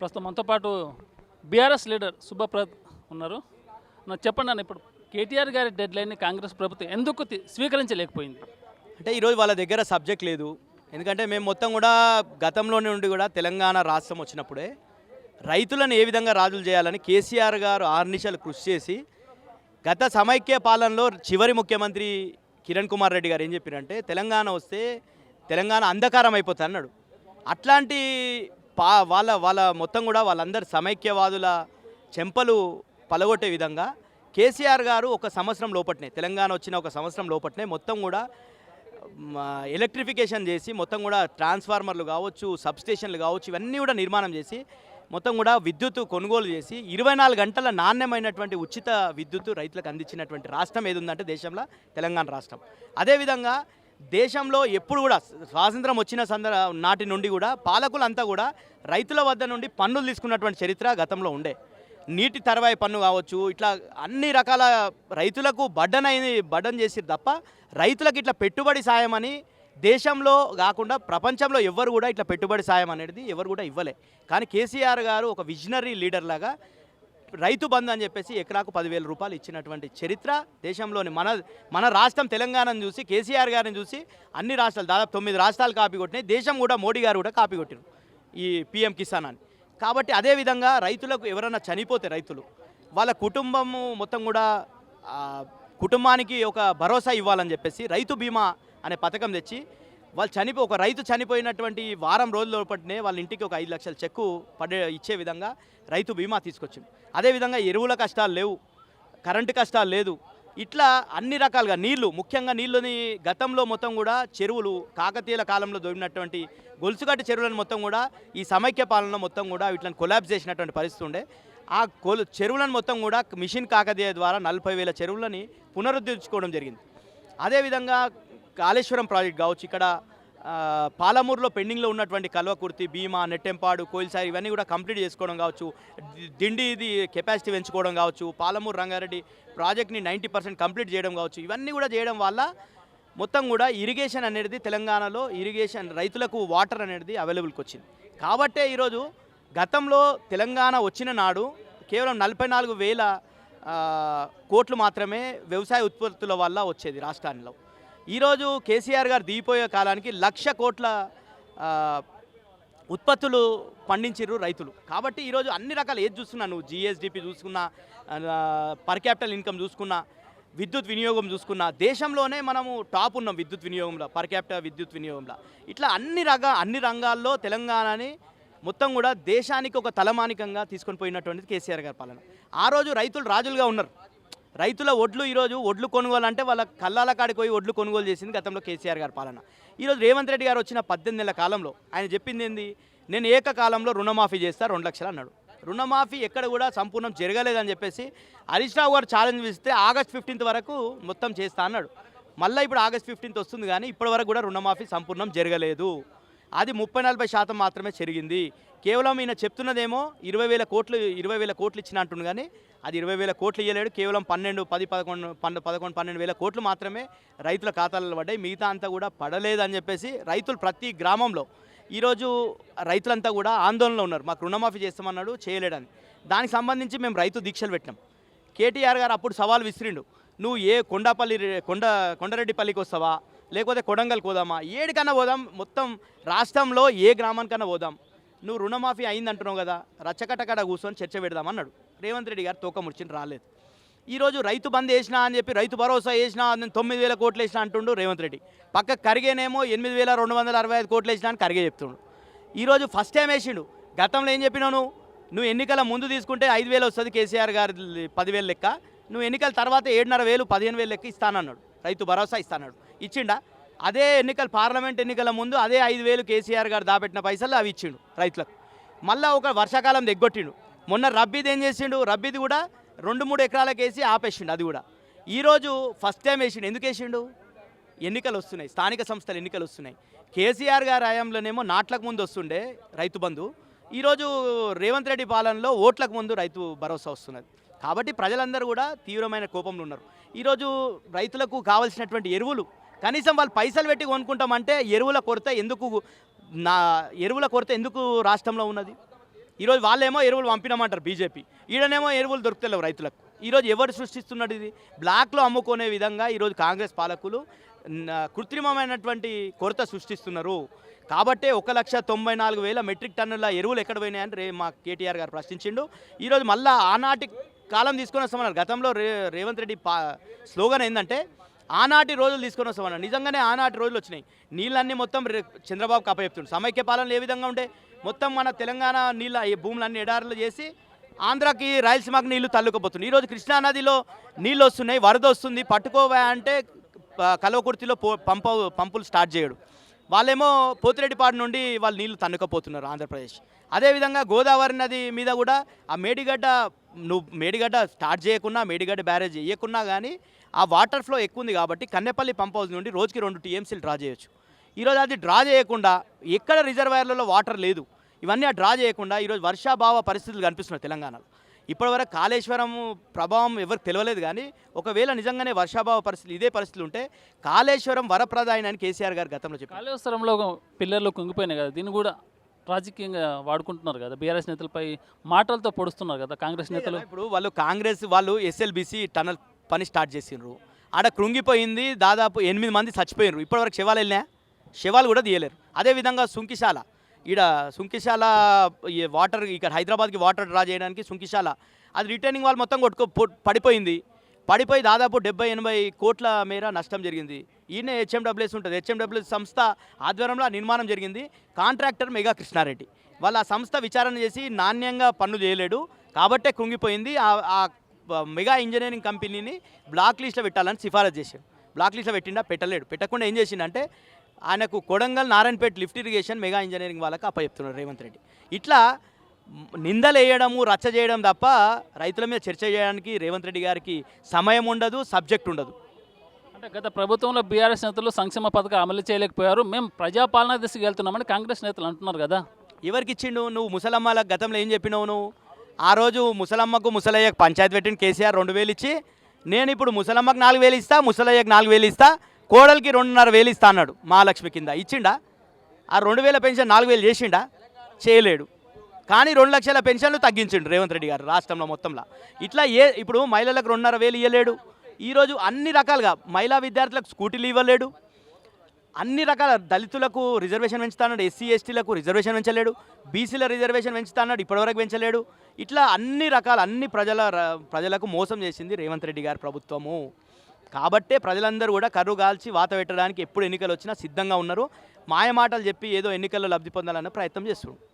ప్రస్తుతం మనతో పాటు బీఆర్ఎస్ లీడర్ సుబ్బప్రత్ ఉన్నారు. నాకు చెప్పండి అన్న ఇప్పుడు కేటీఆర్ గారి డెడ్ లైన్ని కాంగ్రెస్ ప్రభుత్వం ఎందుకు స్వీకరించలేకపోయింది? అంటే ఈరోజు వాళ్ళ దగ్గర సబ్జెక్ట్ లేదు. ఎందుకంటే మేము మొత్తం కూడా గతంలోనే ఉండి కూడా తెలంగాణ రాష్ట్రం వచ్చినప్పుడే రైతులను ఏ విధంగా రాజులు చేయాలని కేసీఆర్ గారు ఆర్నిశలు కృషి చేసి గత సమైక్య పాలనలో చివరి ముఖ్యమంత్రి కిరణ్ కుమార్ రెడ్డి గారు ఏం చెప్పారంటే తెలంగాణ వస్తే తెలంగాణ అంధకారం అయిపోతుంది అన్నాడు. అట్లాంటి పా వాళ్ళ వాళ్ళ మొత్తం కూడా వాళ్ళందరు సమైక్యవాదుల చెంపలు పలగొట్టే విధంగా కేసీఆర్ గారు ఒక సంవత్సరం లోపట్నే తెలంగాణ వచ్చిన ఒక సంవత్సరం లోపట్నే మొత్తం కూడా ఎలక్ట్రిఫికేషన్ చేసి మొత్తం కూడా ట్రాన్స్ఫార్మర్లు కావచ్చు సబ్స్టేషన్లు కావచ్చు ఇవన్నీ కూడా నిర్మాణం చేసి మొత్తం కూడా విద్యుత్ కొనుగోలు చేసి ఇరవై నాలుగు గంటల నాణ్యమైనటువంటి ఉచిత విద్యుత్ రైతులకు అందించినటువంటి రాష్ట్రం ఏది ఉందంటే దేశంలో తెలంగాణ రాష్ట్రం. అదేవిధంగా దేశంలో ఎప్పుడు కూడా స్వాతంత్రం వచ్చిన సందర్ నాటి నుండి కూడా పాలకులంతా కూడా రైతుల వద్ద నుండి పన్నులు తీసుకున్నటువంటి చరిత్ర గతంలో ఉండే. నీటి తర్వాయి పన్ను కావచ్చు ఇట్లా అన్ని రకాల రైతులకు బడ్డన్ బడ్డన్ చేసిరు తప్ప రైతులకు ఇట్లా పెట్టుబడి సాయం అని దేశంలో కాకుండా ప్రపంచంలో ఎవరు కూడా ఇట్లా పెట్టుబడి సాయం అనేది ఎవరు కూడా ఇవ్వలే. కానీ కేసీఆర్ గారు ఒక విజనరీ లీడర్ లాగా రైతు బంధు అని చెప్పేసి ఎకరాకు పదివేల రూపాయలు ఇచ్చినటువంటి చరిత్ర. దేశంలోని మన మన రాష్ట్రం తెలంగాణను చూసి కేసీఆర్ గారిని చూసి అన్ని రాష్ట్రాలు దాదాపు తొమ్మిది రాష్ట్రాలు కాపీ కొట్టినాయి. దేశం కూడా మోడీ గారు కూడా కాపీ కొట్టిరు ఈ పిఎం కిసాన్ అని. కాబట్టి అదేవిధంగా రైతులకు ఎవరైనా చనిపోతే రైతులు వాళ్ళ కుటుంబము మొత్తం కూడా కుటుంబానికి ఒక భరోసా ఇవ్వాలని చెప్పేసి రైతు బీమా అనే పథకం తెచ్చి వాళ్ళు చనిపో ఒక రైతు చనిపోయినటువంటి వారం రోజుల లోపటినే వాళ్ళ ఇంటికి ఒక ఐదు లక్షల చెక్కు పడే ఇచ్చే విధంగా రైతు బీమా తీసుకొచ్చింది అదేవిధంగా ఎరువుల కష్టాలు లేవు కరెంటు కష్టాలు లేదు. ఇట్లా అన్ని రకాలుగా నీళ్ళు ముఖ్యంగా నీళ్ళని గతంలో మొత్తం కూడా చెరువులు కాకతీయుల కాలంలో దొరికినటువంటి గొలుసుగట్టు చెరువులను మొత్తం కూడా ఈ సమైక్య పాలన మొత్తం కూడా వీటిని కొలాబ్స్ చేసినటువంటి పరిస్థితి ఉండే. ఆ కొలు చెరువులను మొత్తం కూడా మిషన్ కాకతీయ ద్వారా నలభై వేల చెరువులని పునరుద్ధరించుకోవడం జరిగింది. అదేవిధంగా కాళేశ్వరం ప్రాజెక్ట్ కావచ్చు ఇక్కడ పాలమూరులో పెండింగ్లో ఉన్నటువంటి కల్వకుర్తి భీమా నెట్టెంపాడు కోయిల్సారి ఇవన్నీ కూడా కంప్లీట్ చేసుకోవడం కావచ్చు. దిండి ఇది కెపాసిటీ పెంచుకోవడం కావచ్చు. పాలమూరు రంగారెడ్డి ప్రాజెక్ట్ని నైంటీ పర్సెంట్ కంప్లీట్ చేయడం కావచ్చు. ఇవన్నీ కూడా చేయడం వల్ల మొత్తం కూడా ఇరిగేషన్ అనేది తెలంగాణలో ఇరిగేషన్ రైతులకు వాటర్ అనేది అవైలబుల్కి వచ్చింది. కాబట్టే ఈరోజు గతంలో తెలంగాణ వచ్చిన నాడు కేవలం నలభై నాలుగు వేల కోట్లు మాత్రమే వ్యవసాయ ఉత్పత్తుల వల్ల వచ్చేది రాష్ట్రాల్లో ఈరోజు కేసీఆర్ గారు దిగిపోయే కాలానికి లక్ష కోట్ల ఉత్పత్తులు పండించిర్రు రైతులు. కాబట్టి ఈరోజు అన్ని రకాలు ఏది చూస్తున్నా నువ్వు? జిఎస్డిపి చూసుకున్నా పర్ క్యాపిటల్ ఇన్కమ్ చూసుకున్నా విద్యుత్ వినియోగం చూసుకున్నా దేశంలోనే మనము టాప్ ఉన్నాం విద్యుత్ వినియోగంలో పర్ క్యాపిటల్ విద్యుత్ వినియోగంలో. ఇట్లా అన్ని రక అన్ని రంగాల్లో తెలంగాణని మొత్తం కూడా దేశానికి ఒక తలమానికంగా తీసుకొని పోయినటువంటిది కేసీఆర్ గారి పాలన. ఆ రోజు రైతులు రాజులుగా ఉన్నారు. రైతుల ఒడ్లు ఈరోజు ఒడ్లు కొనుగోలు అంటే వాళ్ళ కల్లాల కాడికి పోయి ఒడ్లు కొనుగోలు చేసింది గతంలో కేసీఆర్ గారి పాలన. ఈరోజు రేవంత్ రెడ్డి గారు వచ్చిన పద్దెనిమిది నెలల కాలంలో ఆయన చెప్పింది ఏంది? నేను ఏకకాలంలో రుణమాఫీ చేస్తా రెండు లక్షలు అన్నాడు. రుణమాఫీ ఎక్కడ కూడా సంపూర్ణం జరగలేదని చెప్పేసి హరీష్ రావు గారు ఛాలెంజ్ ఇస్తే ఆగస్ట్ ఫిఫ్టీన్త్ వరకు మొత్తం చేస్తా అన్నాడు. మళ్ళీ ఇప్పుడు ఆగస్ట్ ఫిఫ్టీన్త్ వస్తుంది కానీ ఇప్పటి వరకు కూడా రుణమాఫీ సంపూర్ణం జరగలేదు. అది ముప్పై నలభై శాతం మాత్రమే జరిగింది కేవలం ఈయన చెప్తున్నదేమో ఇరవై వేల కోట్లు ఇరవై వేల కోట్లు ఇచ్చిన అంటుండు కానీ అది ఇరవై వేల కోట్లు ఇవ్వలేడు కేవలం పన్నెండు పది పదకొండు పన్నెండు పదకొండు పన్నెండు వేల కోట్లు మాత్రమే రైతుల ఖాతాలలో పడ్డాయి. మిగతా అంతా కూడా పడలేదని చెప్పేసి రైతులు ప్రతి గ్రామంలో ఈరోజు రైతులంతా కూడా ఆందోళనలో ఉన్నారు. మాకు రుణమాఫీ చేస్తామన్నాడు చేయలేడని. దానికి సంబంధించి మేము రైతు దీక్షలు పెట్టినాం. కేటీఆర్ గారు అప్పుడు సవాల్ విసిరిండు. నువ్వు ఏ కొండపల్లి కొండ కొండరెడ్డిపల్లికి వస్తావా? లేకపోతే కొడంగల్కి పోదామా? ఏడికన్నా పోదాం. మొత్తం రాష్ట్రంలో ఏ గ్రామానికన్నా పోదాం. నువ్వు రుణమాఫీ అయిందంటున్నావు కదా రచ్చకటకడ కూర్చొని చర్చ పెడదాం అన్నాడు రేవంత్ రెడ్డి గారు తోక ముడిచిన రాలేదు. ఈరోజు రైతు బంద్ వేసినా అని చెప్పి రైతు భరోసా వేసినా నేను తొమ్మిది వేల కోట్లు వేసినా అంటుండు రేవంత్ రెడ్డి. పక్క కరిగేనేమో ఎనిమిది వేల రెండు వందల అరవై ఐదు కోట్లు వేసినా అని కరిగే చెప్తుండు. ఈరోజు ఫస్ట్ టైం వేసిండు. గతంలో ఏం చెప్పినావు నువ్వు? నువ్వు ఎన్నికల ముందు తీసుకుంటే ఐదు వేలు వస్తుంది కేసీఆర్ గారి పదివేలు లెక్క. నువ్వు ఎన్నికల తర్వాత ఏడున్నర వేలు పదిహేను వేలు లెక్క ఇస్తానన్నాడు. రైతు భరోసా ఇస్తానన్నాడు. ఇచ్చిండా? అదే ఎన్నికల పార్లమెంట్ ఎన్నికల ముందు అదే ఐదు వేలు కేసీఆర్ గారు దాపెట్టిన పైసలు అవి ఇచ్చిండు రైతులకు. మళ్ళీ ఒక వర్షాకాలం ఎగ్గొట్టిండు మొన్న రబ్బీది ఏం చేసిండు? రబ్బీది కూడా రెండు మూడు ఎకరాలకు వేసి ఆపేసిండు అది కూడా. ఈరోజు ఫస్ట్ టైం వేసిండు. ఎందుకు వేసిండు? ఎన్నికలు వస్తున్నాయి. స్థానిక సంస్థలు ఎన్నికలు వస్తున్నాయి. కేసీఆర్ గారి హయాంలోనేమో నాట్లకు ముందు వస్తుండే రైతు బంధు. ఈరోజు రేవంత్ రెడ్డి పాలనలో ఓట్లకు ముందు రైతు భరోసా వస్తున్నది. కాబట్టి ప్రజలందరూ కూడా తీవ్రమైన కోపంలో ఉన్నారు. ఈరోజు రైతులకు కావలసినటువంటి ఎరువులు కనీసం వాళ్ళు పైసలు పెట్టి కొనుక్కుంటామంటే ఎరువుల కొరత ఎందుకు నా ఎరువుల కొరత ఎందుకు రాష్ట్రంలో ఉన్నది? ఈరోజు వాళ్ళేమో ఎరువులు పంపినామంటారు బీజేపీ. ఈడనేమో ఎరువులు దొరుకుతలేవు రైతులకు. ఈరోజు ఎవరు సృష్టిస్తున్నాడు ఇది? బ్లాక్లో అమ్ముకునే విధంగా ఈరోజు కాంగ్రెస్ పాలకులు కృత్రిమమైనటువంటి కొరత సృష్టిస్తున్నారు. కాబట్టే ఒక లక్ష తొంభై నాలుగు వేల మెట్రిక్ టన్నుల ఎరువులు ఎక్కడ పోయినాయని రే మా కేటీఆర్ గారు ప్రశ్నించిండు. ఈరోజు మళ్ళీ ఆనాటి కాలం తీసుకొని వస్తామన్నారు గతంలో రే రేవంత్ రెడ్డి పా స్లోగన్ ఏంటంటే ఆనాటి రోజులు తీసుకొని వస్తామన్నారు నిజంగానే ఆనాటి రోజులు వచ్చినాయి. నీళ్ళన్నీ మొత్తం చంద్రబాబుకి చంద్రబాబు సమైక్య పాలనలు ఏ విధంగా ఉంటే మొత్తం మన తెలంగాణ నీళ్ళ ఈ భూములన్నీ ఎడారులు చేసి ఆంధ్రాకి రాయలసీమకు నీళ్ళు తల్లుకపోతుంది ఈరోజు కృష్ణానదిలో నీళ్ళు వస్తున్నాయి వరద వస్తుంది పట్టుకోవా అంటే కలవకుర్తిలో పో పంప పంపులు స్టార్ట్ చేయడు. వాళ్ళేమో పోతిరెడ్డిపాడు నుండి వాళ్ళు నీళ్ళు తన్నుకపోతున్నారు ఆంధ్రప్రదేశ్. అదేవిధంగా గోదావరి నది మీద కూడా ఆ మేడిగడ్డ నువ్వు మేడిగడ్డ స్టార్ట్ చేయకున్నా మేడిగడ్డ బ్యారేజ్ చేయకున్నా కానీ ఆ వాటర్ ఫ్లో ఎక్కువ ఉంది కాబట్టి కన్నెపల్లి పంప్ హౌస్ నుండి రోజుకి రెండు టీఎంసీలు డ్రా చేయొచ్చు. ఈరోజు అది డ్రా చేయకుండా ఎక్కడ రిజర్వాయర్లలో వాటర్ లేదు ఇవన్నీ ఆ డ్రా చేయకుండా ఈరోజు వర్షాభావ పరిస్థితులు కనిపిస్తున్నాయి తెలంగాణలో. ఇప్పటివరకు కాళేశ్వరం ప్రభావం ఎవరికి తెలియలేదు కానీ ఒకవేళ నిజంగానే వర్షాభావ పరిస్థితులు ఇదే పరిస్థితులు ఉంటే కాళేశ్వరం వరప్రదాయన అని కేసీఆర్ గారు గతంలో చెప్పారు. కాళేశ్వరంలో పిల్లర్లు కుంగిపోయినాయి కదా దీన్ని కూడా రాజకీయంగా వాడుకుంటున్నారు కదా బీఆర్ఎస్ నేతలపై మాటలతో పొడుస్తున్నారు కదా కాంగ్రెస్ నేతలు? ఇప్పుడు వాళ్ళు కాంగ్రెస్ వాళ్ళు ఎస్ఎల్బిసి టనల్ పని స్టార్ట్ చేసిండ్రు. ఆడ కృంగిపోయింది దాదాపు ఎనిమిది మంది చచ్చిపోయినరు ఇప్పటివరకు శవాలు వెళ్ళినా శవాలు కూడా తీయలేరు. అదేవిధంగా సుంకిశాల. ఈడ సుంకిశాల ఈ వాటర్ ఇక్కడ హైదరాబాద్కి వాటర్ డ్రా చేయడానికి సుంకిశాల. అది రిటర్నింగ్ వాళ్ళు మొత్తం కొట్టుకో పడిపోయింది. పడిపోయి దాదాపు డెబ్బై ఎనభై కోట్ల మేర నష్టం జరిగింది. ఈయన హెచ్ఎండబ్ల్యూఎస్ ఉంటుంది. హెచ్ఎండబ్ల్యూఎస్ సంస్థ ఆధ్వర్యంలో నిర్మాణం జరిగింది. Contractor mega Krishna Reddy. వాళ్ళ ఆ సంస్థ విచారణ చేసి నాణ్యంగా పనులు చేయలేడు. కాబట్టే కుంగిపోయింది. ఆ- మెగా ఇంజనీరింగ్ కంపెనీని బ్లాక్ లిస్ట్లో పెట్టాలని సిఫారసు చేశాడు బ్లాక్ లిస్ట్లో పెట్టిండా పెట్టలేడు. పెట్టకుండా ఏం చేసిండంటే ఆయనకు Kodangal Narayanpet lift irrigation mega engineering వాళ్ళకి అప్పచెప్తున్నారు రేవంత్ రెడ్డి. ఇట్లా నిందలేయడము నిందలు వేయడము రచ్చ చేయడం తప్ప రైతుల మీద చర్చ చేయడానికి రేవంత్ రెడ్డి గారికి సమయం ఉండదు సబ్జెక్ట్ ఉండదు. అంటే గత ప్రభుత్వంలో బీఆర్ఎస్ నేతలు సంక్షేమ పథకం అమలు చేయలేకపోయారు. మేము ప్రజాపాలన దిశగా వెళ్తున్నామని కాంగ్రెస్ నేతలు అంటున్నారు కదా. ఎవరికి ఇచ్చిండు నువ్వు ముసలమ్మల గతంలో ఏం చెప్పినావు నువ్వు? ఆ రోజు ముసలమ్మకు ముసలయ్యకు పంచాయతీ పెట్టిన కేసీఆర్ రెండు వేలు ఇచ్చి నేను ఇప్పుడు ముసలమ్మకు నాలుగు వేలు ఇస్తా ముసలయ్యకు నాలుగు వేలు ఇస్తా కోడలికి రెండున్నర వేలు ఇస్తా అన్నాడు మహాలక్ష్మి కింద. ఇచ్చిండా? ఆ రెండు వేల పెన్షన్ నాలుగు వేలు చేసిండా? చేయలేడు. కానీ రెండు లక్షల పెన్షన్లు తగ్గించిండు రేవంత్ రెడ్డి గారు రాష్ట్రంలో మొత్తంలో. ఇట్లా ఏ ఇప్పుడు మహిళలకు రెండున్నర వేలు ఇవ్వలేడు ఈరోజు అన్ని రకాలుగా మహిళా విద్యార్థులకు స్కూటీలు ఇవ్వలేడు. అన్ని రకాల దళితులకు రిజర్వేషన్ పెంచుతాడు ఎస్సీ ఎస్టీలకు రిజర్వేషన్ పెంచలేడు బీసీల రిజర్వేషన్ పెంచుతాడు ఇప్పటివరకు పెంచలేడు. ఇట్లా అన్ని రకాల అన్ని ప్రజల ర- ప్రజలకు మోసం చేసింది రేవంత్ రెడ్డి గారి ప్రభుత్వము. కాబట్టే ప్రజలందరూ కూడా కర్రు కాల్చి వాత పెట్టడానికి ఎప్పుడు ఎన్నికలు వచ్చినా సిద్ధంగా ఉన్నారు. మాయమాటలు చెప్పి ఏదో ఎన్నికల్లో లబ్ధి పొందాలన్న ప్రయత్నం చేస్తున్నారు.